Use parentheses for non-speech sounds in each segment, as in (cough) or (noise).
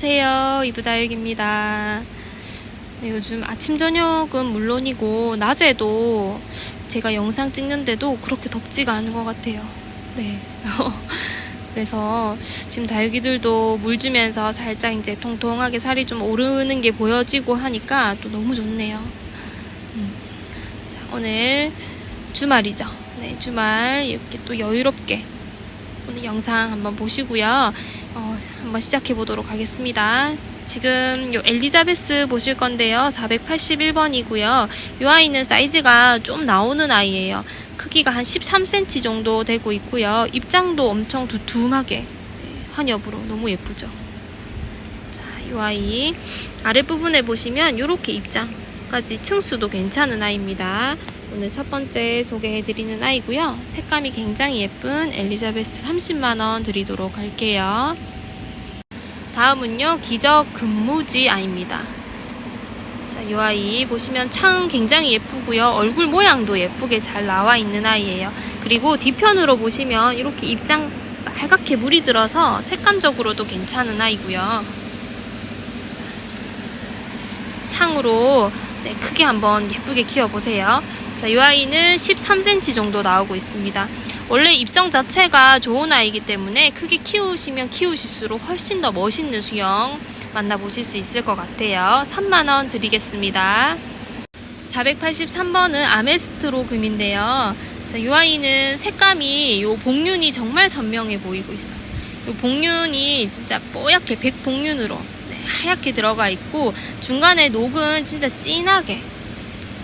안녕하세요. 이브다육입니다. 네, 요즘 아침, 저녁은 물론이고, 낮에도 제가 영상 찍는데도 그렇게 덥지가 않은 것 같아요. 네. (laughs) 그래서 지금 다육이들도 물 주면서 살짝 이제 통통하게 살이 좀 오르는 게 보여지고 하니까 또 너무 좋네요. 음. 자, 오늘 주말이죠. 네, 주말 이렇게 또 여유롭게 오늘 영상 한번 보시고요. 어, 한번 시작해 보도록 하겠습니다. 지금 요 엘리자베스 보실 건데요. 481번이고요. 이 아이는 사이즈가 좀 나오는 아이예요. 크기가 한 13cm 정도 되고 있고요. 입장도 엄청 두툼하게 네, 한엽으로 너무 예쁘죠. 자, 이 아이 아랫부분에 보시면 이렇게 입장까지 층수도 괜찮은 아이입니다. 오늘 첫 번째 소개해드리는 아이고요. 색감이 굉장히 예쁜 엘리자베스 30만원 드리도록 할게요. 다음은요, 기적 금무지 아이입니다. 자, 이 아이 보시면 창 굉장히 예쁘고요. 얼굴 모양도 예쁘게 잘 나와 있는 아이예요. 그리고 뒤편으로 보시면 이렇게 입장 빨갛게 물이 들어서 색감적으로도 괜찮은 아이고요. 자, 창으로 네, 크게 한번 예쁘게 키워보세요. 자, 이 아이는 13cm 정도 나오고 있습니다. 원래 입성 자체가 좋은 아이기 때문에 크게 키우시면 키우실수록 훨씬 더 멋있는 수영 만나보실 수 있을 것 같아요. 3만원 드리겠습니다. 483번은 아메스트로 금인데요. 자, 이 아이는 색감이 요 복륜이 정말 선명해 보이고 있어요. 요 복륜이 진짜 뽀얗게 백복륜으로 네, 하얗게 들어가 있고 중간에 녹은 진짜 진하게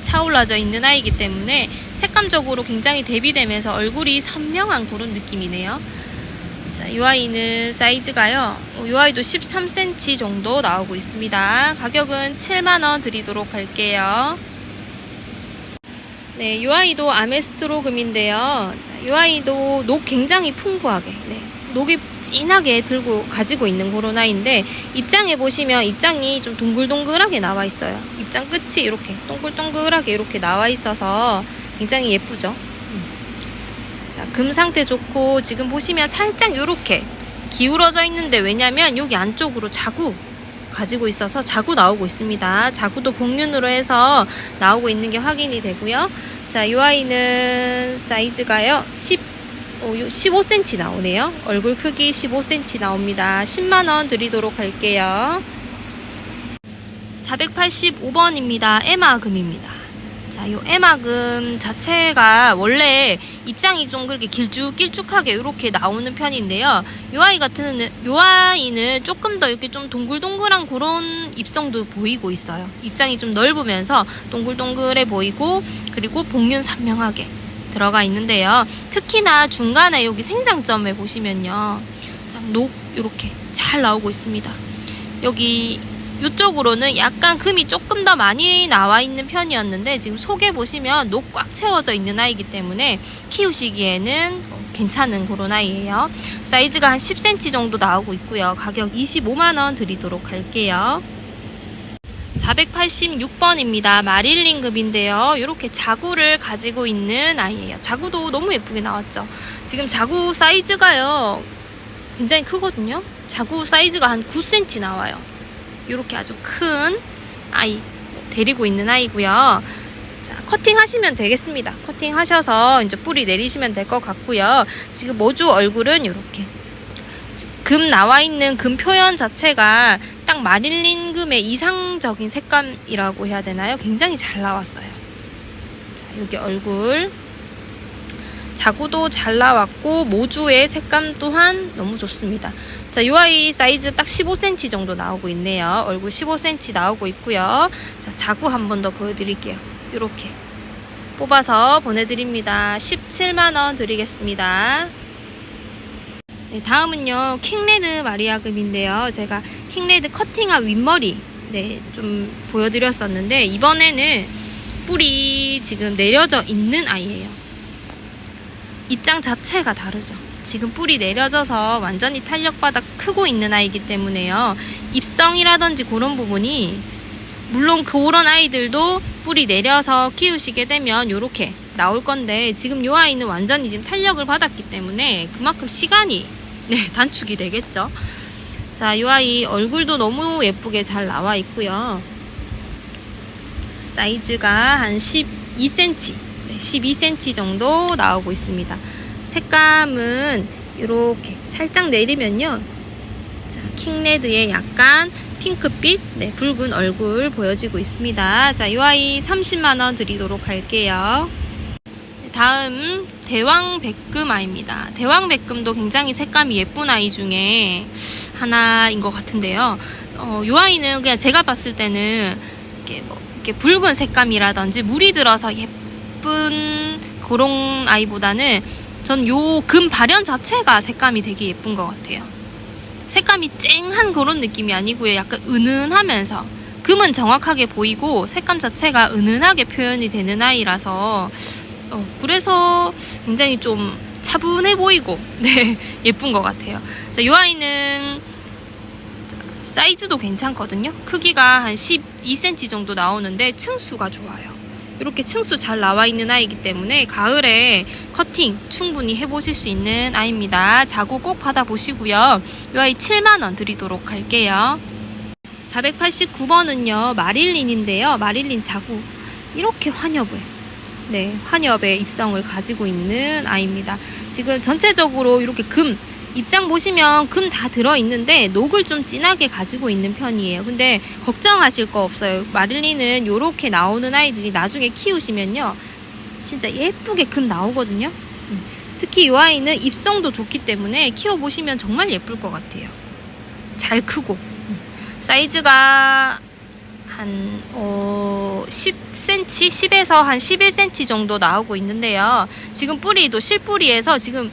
차올라져 있는 아이기 때문에 색감적으로 굉장히 대비되면서 얼굴이 선명한 그런 느낌이네요. 자, 이 아이는 사이즈가요. 어, 이 아이도 13cm 정도 나오고 있습니다. 가격은 7만원 드리도록 할게요. 네, 이 아이도 아메스트로 금인데요. 자, 이 아이도 녹 굉장히 풍부하게, 네, 녹이 진하게 들고 가지고 있는 아이인데 입장에 보시면 입장이 좀 동글동글하게 나와 있어요. 입장 끝이 이렇게 동글동글하게 이렇게 나와 있어서 굉장히 예쁘죠. 음. 자, 금 상태 좋고 지금 보시면 살짝 이렇게 기울어져 있는데 왜냐면 여기 안쪽으로 자구 가지고 있어서 자구 나오고 있습니다. 자구도 복륜으로 해서 나오고 있는 게 확인이 되고요. 자, 이 아이는 사이즈가요. 10 15cm 나오네요. 얼굴 크기 15cm 나옵니다. 10만원 드리도록 할게요. 485번입니다. 에마금입니다. 자, 요 에마금 자체가 원래 입장이 좀 그렇게 길쭉길쭉하게 이렇게 나오는 편인데요. 요 아이 같은, 요 아이는 조금 더 이렇게 좀 동글동글한 그런 입성도 보이고 있어요. 입장이 좀 넓으면서 동글동글해 보이고, 그리고 복륜 선명하게 들어가 있는데요. 특히나 중간에 여기 생장점에 보시면요. 녹 이렇게 잘 나오고 있습니다. 여기 이쪽으로는 약간 금이 조금 더 많이 나와 있는 편이었는데 지금 속에 보시면 녹 꽉 채워져 있는 아이기 때문에 키우시기에는 괜찮은 그런 아이예요. 사이즈가 한 10cm 정도 나오고 있고요. 가격 25만원 드리도록 할게요. 486번입니다. 마릴린급인데요. 이렇게 자구를 가지고 있는 아이예요. 자구도 너무 예쁘게 나왔죠. 지금 자구 사이즈가요. 굉장히 크거든요. 자구 사이즈가 한 9cm 나와요. 이렇게 아주 큰 아이 데리고 있는 아이고요. 자, 커팅 하시면 되겠습니다. 커팅 하셔서 이제 뿌리 내리시면 될 것 같고요. 지금 모주 얼굴은 이렇게 금 나와 있는 금 표현 자체가 딱 마릴린 금의 이상 적인 색감이라고 해야 되나요? 굉장히 잘 나왔어요. 자, 여기 얼굴 자구도 잘 나왔고 모주의 색감 또한 너무 좋습니다. 자, 이 아이 사이즈 딱 15cm 정도 나오고 있네요. 얼굴 15cm 나오고 있고요. 자, 자구 한 번 더 보여드릴게요. 이렇게 뽑아서 보내드립니다. 17만 원 드리겠습니다. 네, 다음은요, 킹레드 마리아금인데요. 제가 킹레드 커팅한 윗머리, 네, 좀 보여드렸었는데, 이번에는 뿔이 지금 내려져 있는 아이예요. 입장 자체가 다르죠. 지금 뿔이 내려져서 완전히 탄력바닥 크고 있는 아이기 때문에요. 입성이라든지 그런 부분이 물론 그런 아이들도 뿔이 내려서 키우시게 되면 이렇게 나올 건데 지금 이 아이는 완전히 지금 탄력을 받았기 때문에 그만큼 시간이 네, 단축이 되겠죠. 자, 이 아이 얼굴도 너무 예쁘게 잘 나와 있고요. 사이즈가 한 12cm, 네, 12cm 정도 나오고 있습니다. 색감은 이렇게 살짝 내리면요. 자, 킹레드의 약간 핑크빛, 네, 붉은 얼굴 보여지고 있습니다. 자, 이 아이 30만원 드리도록 할게요. 네, 다음, 대왕 백금 아이입니다. 대왕 백금도 굉장히 색감이 예쁜 아이 중에 하나인 것 같은데요. 어, 이 아이는 그냥 제가 봤을 때는 이렇게 뭐, 이렇게 붉은 색감이라든지 물이 들어서 예쁜 그런 아이보다는 전 요 금 발현 자체가 색감이 되게 예쁜 것 같아요. 색감이 쨍한 그런 느낌이 아니고요. 약간 은은하면서 금은 정확하게 보이고 색감 자체가 은은하게 표현이 되는 아이라서 어, 그래서 굉장히 좀 차분해 보이고 (laughs) 네 예쁜 것 같아요. 자, 이 아이는 자, 사이즈도 괜찮거든요. 크기가 한 12cm 정도 나오는데 층수가 좋아요. 이렇게 층수 잘 나와 있는 아이기 때문에 가을에 커팅 충분히 해보실 수 있는 아이입니다. 자구 꼭 받아보시고요. 이 아이 7만원 드리도록 할게요. 489번은요, 마릴린인데요. 마릴린 자구. 이렇게 환엽을. 네, 환엽의 입성을 가지고 있는 아이입니다. 지금 전체적으로 이렇게 금, 입장 보시면 금 다 들어있는데 녹을 좀 진하게 가지고 있는 편이에요. 근데 걱정하실 거 없어요. 마릴린은 이렇게 나오는 아이들이 나중에 키우시면요. 진짜 예쁘게 금 나오거든요. 음. 특히 이 아이는 입성도 좋기 때문에 키워보시면 정말 예쁠 것 같아요. 잘 크고. 음. 사이즈가 한, 어, 10cm? 10에서 한 11cm 정도 나오고 있는데요. 지금 뿌리도 실뿌리에서 지금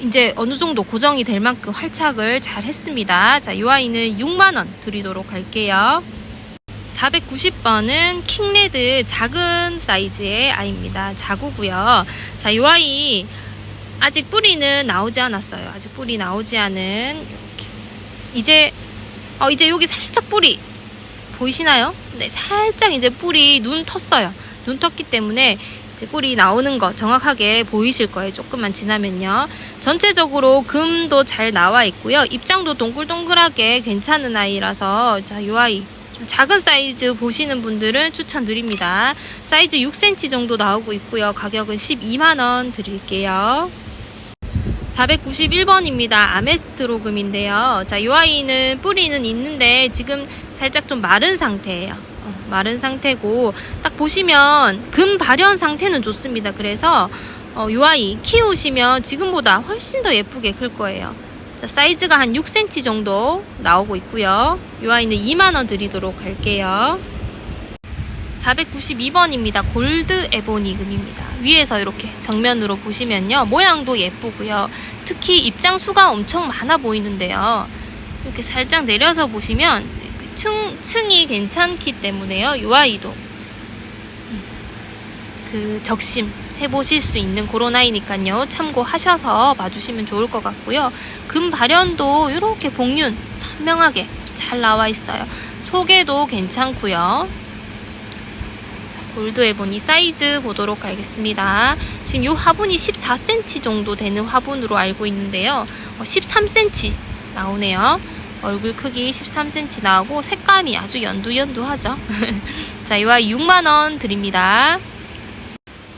이제 어느 정도 고정이 될 만큼 활착을 잘 했습니다. 자, 이 아이는 6만원 드리도록 할게요. 490번은 킹레드 작은 사이즈의 아이입니다. 자구고요. 자, 이 아이 아직 뿌리는 나오지 않았어요. 아직 뿌리 나오지 않은 이렇게. 이제 어 이제 여기 살짝 뿌리 보이시나요? 네, 살짝 이제 뿌리 눈 텄어요. 눈 텄기 때문에 이제 뿌리 나오는 거 정확하게 보이실 거예요. 조금만 지나면요. 전체적으로 금도 잘 나와 있고요. 입장도 동글동글하게 괜찮은 아이라서 자, 이 아이 좀 작은 사이즈 보시는 분들은 추천드립니다. 사이즈 6cm 정도 나오고 있고요. 가격은 12만원 드릴게요. 491번입니다. 아메스트로금인데요. 자, 이 아이는 뿌리는 있는데 지금 살짝 좀 마른 상태예요. 어, 마른 상태고 딱 보시면 금 발현 상태는 좋습니다. 그래서 어, 이 아이 키우시면 지금보다 훨씬 더 예쁘게 클 거예요. 자, 사이즈가 한 6cm 정도 나오고 있고요. 이 아이는 2만원 드리도록 할게요. 492번입니다. 골드 에보니 금입니다. 위에서 이렇게 정면으로 보시면요. 모양도 예쁘고요. 특히 입장수가 엄청 많아 보이는데요. 이렇게 살짝 내려서 보시면 층, 층이 괜찮기 때문에요. 이 아이도 음, 그 적심 해보실 수 있는 그런 아이니까요. 참고하셔서 봐주시면 좋을 것 같고요. 금 발현도 이렇게 복륜 선명하게 잘 나와 있어요. 속에도 괜찮고요. 골드 에보니 사이즈 보도록 하겠습니다. 지금 이 화분이 14cm 정도 되는 화분으로 알고 있는데요. 13cm 나오네요. 얼굴 크기 13cm 나오고 색감이 아주 연두연두하죠. (laughs) 자, 이 아이 6만원 드립니다.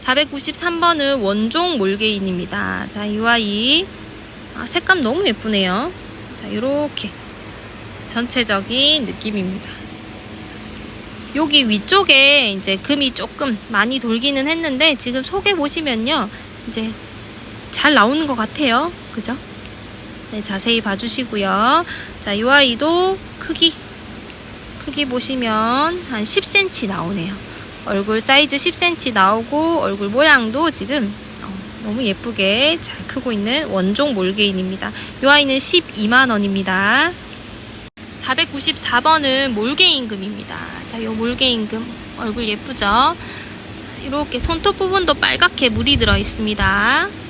493번은 원종 몰개인입니다. 자, 이 아이 아, 색감 너무 예쁘네요. 자, 이렇게 전체적인 느낌입니다. 여기 위쪽에 이제 금이 조금 많이 돌기는 했는데 지금 속에 보시면요. 이제 잘 나오는 것 같아요. 그죠? 네, 자세히 봐주시고요. 자, 이 아이도 크기, 크기 보시면 한 10cm 나오네요. 얼굴 사이즈 10cm 나오고 얼굴 모양도 지금 어, 너무 예쁘게 잘 크고 있는 원종 몰개인입니다. 이 아이는 12만원입니다. 494번은 몰개임금입니다. 자, 이 몰개임금 얼굴 예쁘죠? 자, 이렇게 손톱 부분도 빨갛게 물이 들어 있습니다.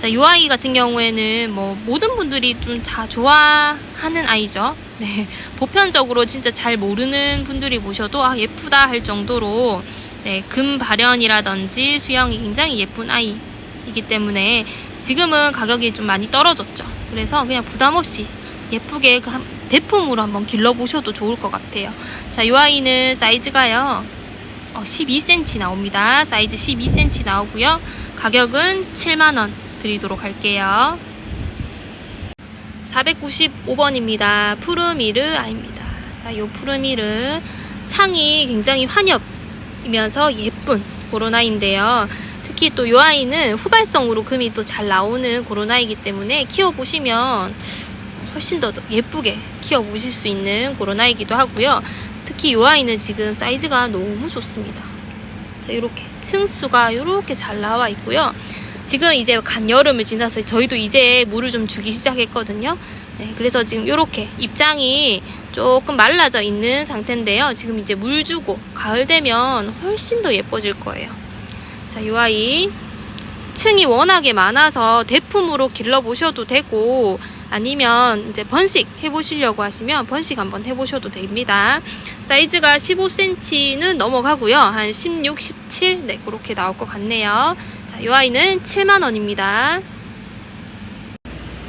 자, 이 아이 같은 경우에는 뭐 모든 분들이 좀 다 좋아하는 아이죠. 네, (laughs) 보편적으로 진짜 잘 모르는 분들이 보셔도 아, 예쁘다 할 정도로 네, 금 발현이라든지 수영이 굉장히 예쁜 아이이기 때문에 지금은 가격이 좀 많이 떨어졌죠. 그래서 그냥 부담 없이 예쁘게 그 한- 대품으로 한번 길러보셔도 좋을 것 같아요. 자, 이 아이는 사이즈가요. 어, 12cm 나옵니다. 사이즈 12cm 나오고요. 가격은 7만원 드리도록 할게요. 495번입니다. 푸르미르 아입니다. 자, 요 푸르미르 창이 굉장히 환엽이면서 예쁜 아이인데요. 특히 또 요 아이는 후발성으로 금이 또 잘 나오는 아이기 때문에 키워보시면 훨씬 더 예쁘게 키워보실 수 있는 그런 아이기도 하고요. 특히 요 아이는 지금 사이즈가 너무 좋습니다. 자, 이렇게 층수가 이렇게 잘 나와 있고요. 지금 이제 간 여름을 지나서 저희도 이제 물을 좀 주기 시작했거든요. 네, 그래서 지금 이렇게 입장이 조금 말라져 있는 상태인데요. 지금 이제 물 주고 가을 되면 훨씬 더 예뻐질 거예요. 자, 이 아이 층이 워낙에 많아서 대품으로 길러보셔도 되고 아니면 이제 번식 해보시려고 하시면 번식 한번 해보셔도 됩니다. 사이즈가 15cm는 넘어가고요. 한 16, 17, 네, 그렇게 나올 것 같네요. 자, 이 아이는 7만원입니다.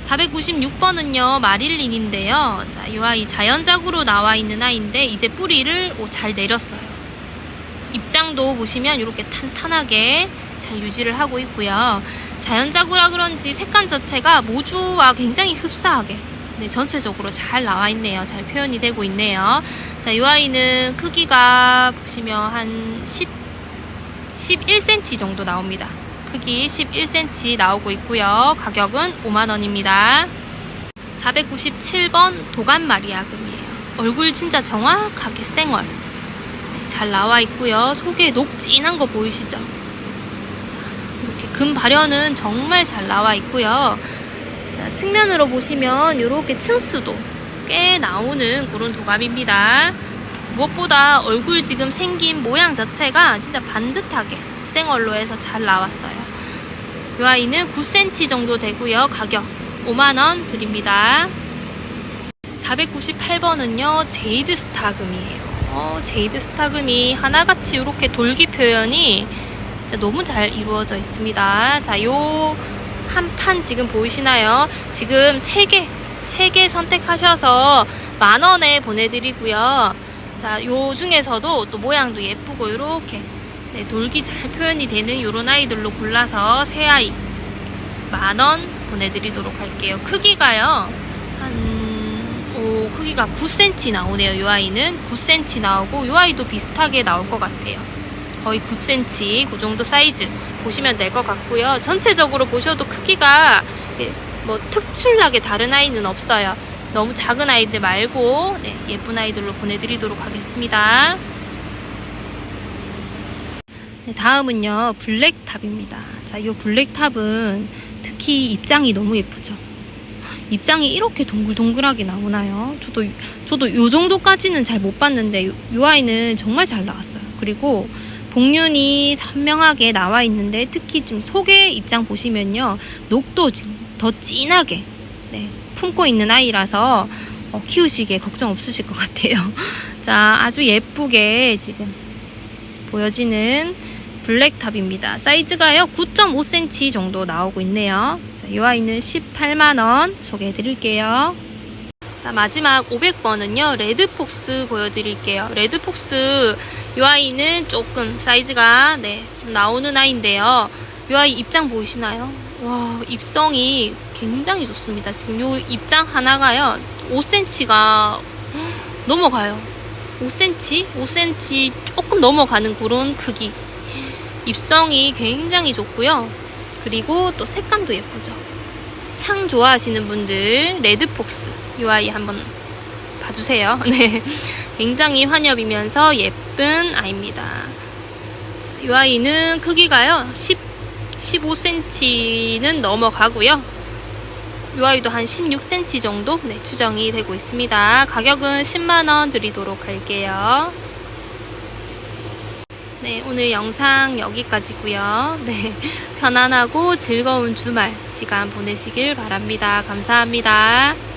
496번은요, 마릴린인데요. 자, 이 아이 자연작으로 나와 있는 아이인데, 이제 뿌리를 오, 잘 내렸어요. 입장도 보시면 이렇게 탄탄하게 잘 유지를 하고 있고요. 자연작우라 그런지 색감 자체가 모주와 굉장히 흡사하게 네, 전체적으로 잘 나와 있네요. 잘 표현이 되고 있네요. 자, 이 아이는 크기가 보시면 한 10, 11cm 정도 나옵니다. 크기 11cm 나오고 있고요. 가격은 5만원입니다. 497번 도감 마리아금이에요. 얼굴 진짜 정확하게 생얼. 네, 잘 나와 있고요. 속에 녹진한 거 보이시죠? 자, 이렇게 금 발현은 정말 잘 나와 있고요. 자, 측면으로 보시면 이렇게 층수도 꽤 나오는 그런 도감입니다. 무엇보다 얼굴 지금 생긴 모양 자체가 진짜 반듯하게 생얼로 해서 잘 나왔어요. 이 아이는 9cm 정도 되고요. 가격 5만원 드립니다. 498번은요, 제이드 스타금이에요. 어, 제이드 스타금이 하나같이 이렇게 돌기 표현이 너무 잘 이루어져 있습니다. 자, 요 한 판 지금 보이시나요? 지금 세 개, 세개 선택하셔서 만 원에 보내드리고요. 자, 요 중에서도 또 모양도 예쁘고 이렇게 네, 돌기 잘 표현이 되는 이런 아이들로 골라서 새 아이 만원 보내드리도록 할게요. 크기가요 한 오, 크기가 9cm 나오네요. 이 아이는 9cm 나오고 이 아이도 비슷하게 나올 것 같아요. 거의 9cm 그 정도 사이즈 보시면 될 것 같고요. 전체적으로 보셔도 크기가 예, 뭐 특출나게 다른 아이는 없어요. 너무 작은 아이들 말고 네, 예쁜 아이들로 보내드리도록 하겠습니다. 네, 다음은요 블랙탑입니다. 자, 이 블랙탑은 특히 입장이 너무 예쁘죠. 입장이 이렇게 동글동글하게 나오나요? 저도 저도 요 정도까지는 잘 못 봤는데 요, 요 아이는 정말 잘 나왔어요. 그리고 복륜이 선명하게 나와 있는데 특히 좀 속에 입장 보시면요 녹도 더 진하게 네, 품고 있는 아이라서 어, 키우시기에 걱정 없으실 것 같아요. (laughs) 자, 아주 예쁘게 지금 보여지는 블랙탑입니다. 사이즈가요 9.5cm 정도 나오고 있네요. 자, 이 아이는 18만원 소개해 드릴게요. 자, 마지막 500번은요, 레드폭스 보여드릴게요. 레드폭스, 이 아이는 조금 사이즈가, 네, 좀 나오는 아이인데요. 이 아이 입장 보이시나요? 와, 입성이 굉장히 좋습니다. 지금 이 입장 하나가요, 5cm가 (gasps) 넘어가요. 5cm? 5cm 조금 넘어가는 그런 크기. 입성이 굉장히 좋고요. 그리고 또 색감도 예쁘죠. 창 좋아하시는 분들 레드폭스 이 아이 한번 봐주세요. (laughs) 네, 굉장히 환엽이면서 예쁜 아이입니다. 자, 이 아이는 크기가요 10, 15cm는 넘어가고요. 이 아이도 한 16cm 정도 네, 추정이 되고 있습니다. 가격은 10만원 드리도록 할게요. 네, 오늘 영상 여기까지고요. 네, (laughs) 편안하고 즐거운 주말 시간 보내시길 바랍니다. 감사합니다.